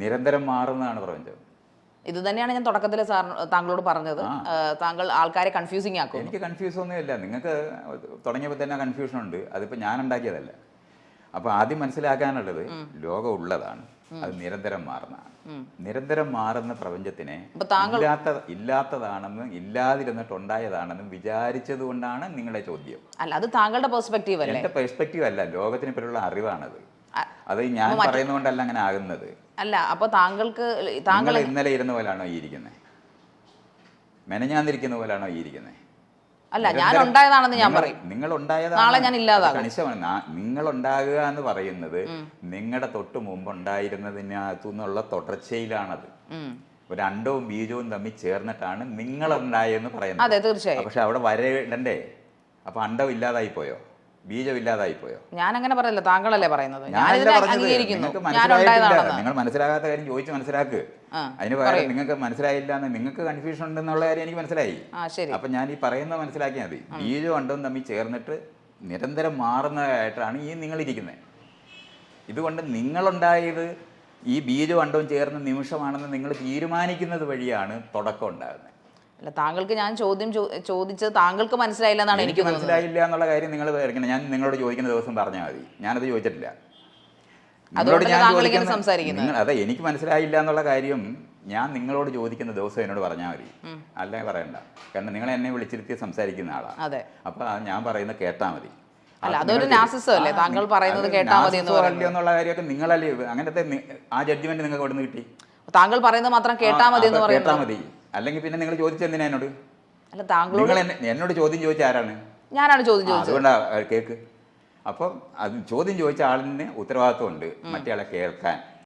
നിരന്തരം മാറുന്നതാണ് പ്രപഞ്ചം. ഇത് തന്നെയാണ് ഞാൻ തുടക്കത്തിൽ സാർ താങ്കളോട് പറഞ്ഞത്. താങ്കൾ ആൾക്കാരെ കൺഫ്യൂസിങ് ആക്കും എനിക്ക് കൺഫ്യൂസ് ഒന്നുമില്ല. നിങ്ങൾക്ക് തുടങ്ങിയപ്പോൾ തന്നെ കൺഫ്യൂഷൻ ഉണ്ട്. അതിപ്പോൾ ഞാൻ ഉണ്ടാക്കിയതല്ല. അപ്പോൾ ആദ്യം മനസ്സിലാക്കാനുള്ളത് ലോകം ഉള്ളതാണ്. അത് നിരന്തരം മാറുന്നതാണ്. നിരന്തരം മാറുന്ന പ്രപഞ്ചത്തിനെ ഇല്ലാത്ത ഇല്ലാത്തതാണെന്നും ഇല്ലാതിരുന്നിട്ട് ഉണ്ടായതാണെന്നും വിചാരിച്ചത് കൊണ്ടാണ് നിങ്ങളുടെ ചോദ്യം. അല്ല അത് താങ്കളുടെ പെർസ്പെക്റ്റീവ് അല്ലേ? എന്റെ പെർസ്പെക്റ്റീവ് അല്ല. ലോകത്തിനെ പറ്റിയുള്ള അറിവാണത്. അത് ഞാൻ പറയുന്നതുകൊണ്ടല്ല അങ്ങനെ ആകുന്നത്. അല്ല അപ്പൊ താങ്കൾക്ക് താങ്കൾ ഇന്നലെ ഇരുന്ന പോലാണോ ഈ ഇരിക്കുന്നത് മെനഞ്ഞാന്നിരിക്കുന്ന പോലാണോ ഈ ഇരിക്കുന്നത് അല്ല ഞാൻ ഉണ്ടായതാണെന്ന് ഞാൻ പറയും. നിങ്ങൾ നാളെ ഞാൻ ഇല്ലാതാകും. കണിശമാണ്. നിങ്ങൾ ഉണ്ടാകുക എന്ന് പറയുന്നത് നിങ്ങളുടെ തൊട്ട് മുമ്പ് ഉണ്ടായിരുന്നതിനകത്തു നിന്നുള്ള തുടർച്ചയിലാണത്. ഒരു അണ്ടവും ബീജവും തമ്മിൽ ചേർന്നിട്ടാണ് നിങ്ങൾ ഉണ്ടായെന്ന് പറയുന്നത്. അതെ തീർച്ചയായും. പക്ഷെ അവിടെ വരയിടണ്ടേ അപ്പൊ അണ്ടം ഇല്ലാതായി പോയോ? ബീജം ഇല്ലാതായി പോയോ ഞാൻ അങ്ങനെ പറയല്ല താങ്കളല്ലേ പറയുന്നത് നിങ്ങൾ മനസ്സിലാകാത്ത കാര്യം ചോദിച്ച് മനസ്സിലാക്ക്. അതിന് പകരം നിങ്ങൾക്ക് മനസ്സിലായില്ല എന്ന് നിങ്ങൾക്ക് കൺഫ്യൂഷൻ ഉണ്ടെന്നുള്ള കാര്യം എനിക്ക് മനസ്സിലായി. അപ്പൊ ഞാൻ ഈ പറയുന്നത് മനസ്സിലാക്കിയാൽ മതി. ബീജവും അണ്ടവും തമ്മിൽ ചേർന്നിട്ട് നിരന്തരം മാറുന്നതായിട്ടാണ് ഈ നിങ്ങളിരിക്കുന്നത് ഇതുകൊണ്ട് നിങ്ങളുണ്ടായത് ഈ ബീജവും അണ്ടവും ചേർന്ന നിമിഷമാണെന്ന് നിങ്ങൾ തീരുമാനിക്കുന്നത് വഴിയാണ് തുടക്കം ഉണ്ടാകുന്നത് അല്ല താങ്കൾക്ക് ഞാൻ ചോദ്യം ചോദിച്ചത് താങ്കൾക്ക് മനസ്സിലായില്ല എന്നാണ് എനിക്ക് മനസ്സിലായില്ല എന്നുള്ള കാര്യം നിങ്ങൾ വിചാരിക്കണം. ഞാൻ നിങ്ങളോട് ചോദിക്കുന്ന ദിവസം പറഞ്ഞാൽ മതി. ഞാനത് ചോദിച്ചിട്ടില്ല. നിങ്ങളോട് ഞാൻ ചോദിക്കുന്ന- സംസാരിക്കുന്നത്. അതെ എനിക്ക് മനസ്സിലായില്ല എന്നുള്ള കാര്യം ഞാൻ നിങ്ങളോട് ചോദിക്കുന്ന ദിവസം എന്നോട് പറഞ്ഞാൽ മതി. അല്ലേ പറയണ്ട. കാരണം നിങ്ങൾ എന്നെ വിളിച്ചിരുത്തി സംസാരിക്കുന്ന ആളാണ് അതെ. അപ്പൊ ഞാൻ പറയുന്നത് കേട്ടാ മതി? താങ്കൾ പറയുന്നത് കേട്ടാ മതി എന്നുള്ള കാര്യമൊക്കെ നിങ്ങളല്ലേ അങ്ങനത്തെ ആ ജഡ്ജ്മെന്റ് നിങ്ങൾക്ക് എവിടെ നിന്ന് കിട്ടി? താങ്കൾ പറയുന്നത് മാത്രം കേട്ടാ മതി എന്ന് കേട്ടാ മതി. അല്ലെങ്കിൽ പിന്നെ നിങ്ങൾ ചോദിച്ചെന്തിനാ എന്നോട്? അല്ല താങ്കളോട് നിങ്ങൾ എന്നെ- എന്നോട് ചോദ്യം ചോദിച്ച ആരാണ്? ഞാനാണ് ചോദ്യം ആ, ചോദിച്ചത്. അതുകൊണ്ടാ കേക്ക്. അപ്പം അത് ചോദ്യം ചോദിച്ച ആളിന് ഉത്തരവാദിത്വം ഉണ്ട് മറ്റേ ആളെ കേൾക്കാൻ.